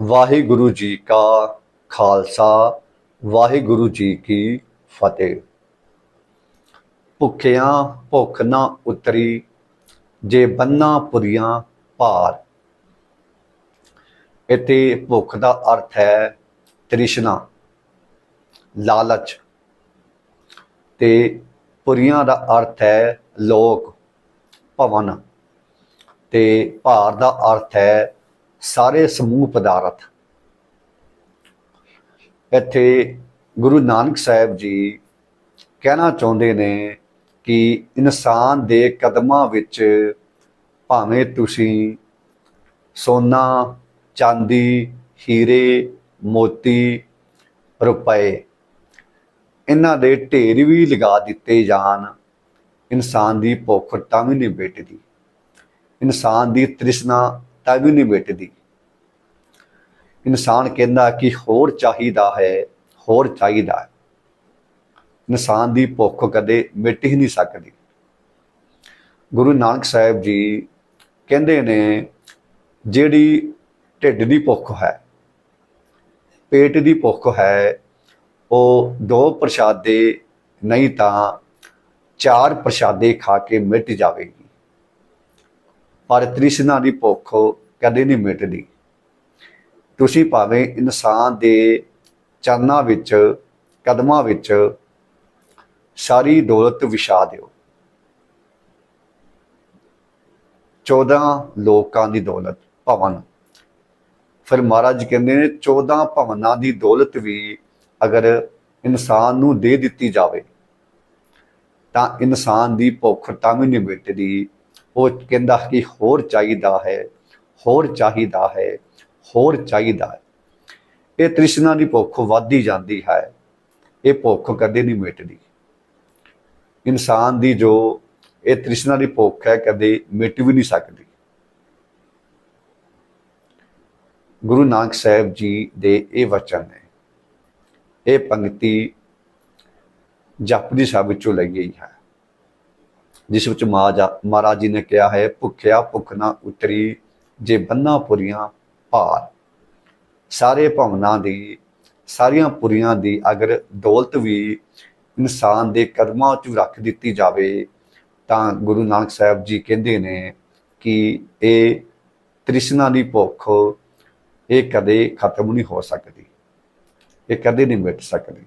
ਵਾਹਿਗੁਰੂ ਜੀ ਕਾ ਖਾਲਸਾ, ਵਾਹਿਗੁਰੂ ਜੀ ਕੀ ਫਤਿਹ। ਭੁੱਖਿਆਂ ਭੁੱਖ ਨਾ ਉਤਰੀ, ਜੇ ਬੰਨਾ ਪੁਰੀਆਂ ਭਾਰ। ਇਤੇ ਭੁੱਖ ਦਾ ਅਰਥ ਹੈ ਤ੍ਰਿਸ਼ਨਾ, ਲਾਲਚ। ਤੇ ਪੁਰੀਆਂ ਦਾ ਅਰਥ ਹੈ ਲੋਕ, ਭਵਨ। ਤੇ ਭਾਰ ਦਾ ਅਰਥ ਹੈ ਸਾਰੇ ਸਮੂਹ ਪਦਾਰਥ। ਇੱਥੇ ਗੁਰੂ ਨਾਨਕ ਸਾਹਿਬ ਜੀ ਕਹਿਣਾ ਚਾਹੁੰਦੇ ਨੇ ਕਿ ਇਨਸਾਨ ਦੇ ਕਦਮਾਂ ਵਿੱਚ ਭਾਵੇਂ ਤੁਸੀਂ ਸੋਨਾ, ਚਾਂਦੀ, ਹੀਰੇ, ਮੋਤੀ, ਰੁਪਏ ਇਹਨਾਂ ਦੇ ਢੇਰ ਵੀ ਲਗਾ ਦਿੱਤੇ ਜਾਣ, ਇਨਸਾਨ ਦੀ ਭੁੱਖ ਤਾਂ ਵੀ ਨਹੀਂ ਮਿਟਦੀ ਇਨਸਾਨ ਦੀ ਤ੍ਰਿਸ਼ਨਾ ਤਾਂ ਵੀ ਨਹੀਂ ਮਿਟਦੀ। ਇਨਸਾਨ ਕਹਿੰਦਾ ਕਿ ਹੋਰ ਚਾਹੀਦਾ ਹੈ, ਹੋਰ ਚਾਹੀਦਾ ਹੈ। ਇਨਸਾਨ ਦੀ ਭੁੱਖ ਕਦੇ ਮਿਟ ਹੀ ਨਹੀਂ ਸਕਦੀ। ਗੁਰੂ ਨਾਨਕ ਸਾਹਿਬ ਜੀ ਕਹਿੰਦੇ ਨੇ, ਜਿਹੜੀ ਢਿੱਡ ਦੀ ਭੁੱਖ ਹੈ, ਪੇਟ ਦੀ ਭੁੱਖ ਹੈ, ਉਹ ਦੋ ਪ੍ਰਸ਼ਾਦੇ ਨਹੀਂ ਤਾਂ ਚਾਰ ਪ੍ਰਸ਼ਾਦੇ ਖਾ ਕੇ ਮਿਟ ਜਾਵੇਗੀ। ਪਰ ਤ੍ਰਿਸ਼ਨਾ ਦੀ ਭੁੱਖ ਕਦੇ ਨਹੀਂ ਮਿਟਦੀ। ਤੁਸੀਂ ਭਾਵੇਂ ਇਨਸਾਨ ਦੇ ਚਰਨਾਂ ਵਿੱਚ, ਕਦਮਾਂ ਵਿੱਚ ਸਾਰੀ ਦੌਲਤ ਵਿਛਾ ਦਿਓ। 14 ਲੋਕਾਂ ਦੀ ਦੌਲਤ, ਭਵਨ। ਫਿਰ ਮਹਾਰਾਜ ਕਹਿੰਦੇ ਨੇ 14 ਭਵਨਾਂ ਦੀ ਦੌਲਤ ਵੀ ਅਗਰ ਇਨਸਾਨ ਨੂੰ ਦੇ ਦਿੱਤੀ ਜਾਵੇ, ਤਾਂ ਇਨਸਾਨ ਦੀ ਭੁੱਖ ਤਾਂ ਵੀ ਨਹੀਂ ਮਿਟਦੀ। ਉਹ ਕਹਿੰਦਾ ਕਿ ਹੋਰ ਚਾਹੀਦਾ ਹੈ, ਹੋਰ ਚਾਹੀਦਾ ਹੈ, ਹੋਰ ਚਾਹੀਦਾ ਹੈ। ਇਹ ਤ੍ਰਿਸ਼ਨਾ ਦੀ ਭੁੱਖ ਵੱਧਦੀ ਜਾਂਦੀ ਹੈ। ਇਹ ਭੁੱਖ ਕਦੇ ਨਹੀਂ ਮਿਟਦੀ। ਇਨਸਾਨ ਦੀ ਜੋ ਇਹ ਤ੍ਰਿਸ਼ਨਾ ਦੀ ਭੁੱਖ ਹੈ ਕਦੇ ਮਿਟ ਵੀ ਨਹੀਂ ਸਕਦੀ। ਗੁਰੂ ਨਾਨਕ ਸਾਹਿਬ ਜੀ ਦੇ ਇਹ ਵਚਨ ਨੇ, ਇਹ ਪੰਕਤੀ ਜਪਜੀ ਸਾਹਿਬ ਵਿੱਚੋਂ ਲਈ ਗਈ ਹੈ। ਜਿਸ ਵਿੱਚ ਮਹਾਜਾ- ਮਹਾਰਾਜ ਜੀ ਨੇ ਕਿਹਾ ਹੈ, ਭੁੱਖਿਆ ਭੁੱਖ ਨਾ ਉਤਰੀ, ਜੇ ਬੰਨਾ ਪੁਰੀਆਂ ਭਾਰ। ਸਾਰੇ ਭਵਨਾਂ ਦੀ, ਸਾਰੀਆਂ ਪੁਰੀਆਂ ਦੀ ਅਗਰ ਦੌਲਤ ਵੀ ਇਨਸਾਨ ਦੇ ਕਦਮਾਂ 'ਚ ਰੱਖ ਦਿੱਤੀ ਜਾਵੇ, ਤਾਂ ਗੁਰੂ ਨਾਨਕ ਸਾਹਿਬ ਜੀ ਕਹਿੰਦੇ ਨੇ ਕਿ ਇਹ ਤ੍ਰਿਸ਼ਨਾ ਦੀ ਭੁੱਖ, ਇਹ ਕਦੇ ਖਤਮ ਨਹੀਂ ਹੋ ਸਕਦੀ, ਇਹ ਕਦੇ ਨਹੀਂ ਮਿਟ ਸਕਦੀ।